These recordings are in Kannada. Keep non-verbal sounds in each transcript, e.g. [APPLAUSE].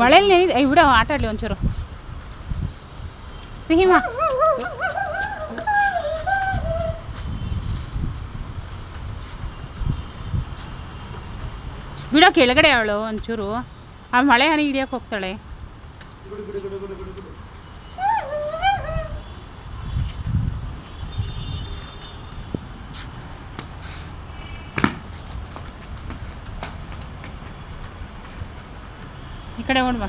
ಮಳೇಲಿ ನೆನೆ ಐ ಬಿಡ, ಆಟ ಆಡಲಿ ಒಂಚೂರು. ಸಿಹಿಮಾ. ಬಿಡೋ, ಕೆಳಗಡೆ ಅವಳು ಒಂಚೂರು. ಆ ಮಳೆ ಹನಿ ಹಿಡಿಯೋಕೆ ಹೋಗ್ತಾಳೆ. ಈ ಕಡೆ ಓಡ್ ಬಾ.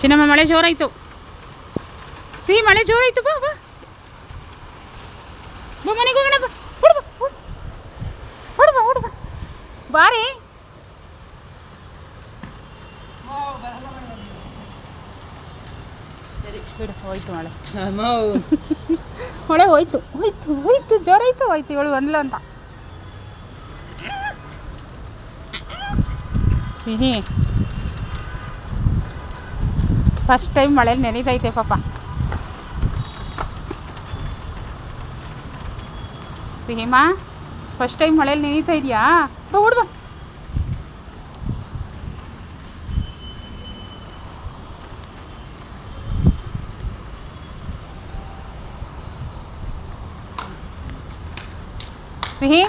ಚಿನ್ನಮ್ಮ ಮಳೆ ಜೋರಾಯ್ತು. ಸಿಹಿ ಮಳೆ ಜೋರಾಯ್ತು ಬಾ ಬಾ. ಬಾ ಮನೆಗೆ ಹೋಗೋಣ ಬಾ. ಬಿಡು ಹೋಯ್ತು ಮಳೆ [LAUGHS] ಮಳೆ ಹೋಯ್ತು ಹೋಯ್ತು ಹೋಯ್ತು ಜೋರಾಯ್ತು ಹೋಯ್ತು ಇವಳು ಒಂದ್ಲ ಅಂತ. ಸಿಹಿ. ಫಸ್ಟ್ ಟೈಮ್ ಮಳೇಲಿ ನೆನೀತೈತೆ ಪಾಪ. ಸಿಹಿಮಾ ಫಸ್ಟ್ ಟೈಮ್ ಮಳೇಲಿ ನೆನೀತಾ ಇದೆಯಾ? ಬಾ. ಸಿಹಿ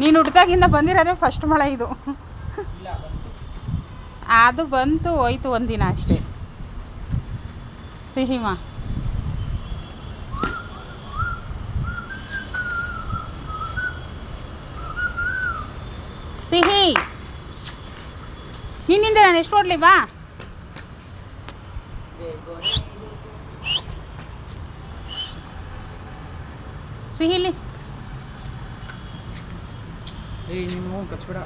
ನೀನು ಹುಟ್ಟಿದಾಗಿಂದ ಬಂದಿರೋದೇ ಫಸ್ಟ್ ಮಳೆ ಇದು. ಅದು ಬಂತು, ಹೋಯ್ತು ಒಂದಿನ ಅಷ್ಟೇ. ಸಿಹಿಮಾ ಸಿಹಿ ನಿನ್ನಿಂದ ನಾನು ಎಷ್ಟು ಓಡ್ಲಿ ಬಾ ಸಿಹಿಲಿ ಏಯ್ ನಿಮ್ಮ ಕಚ್ಬೇಡ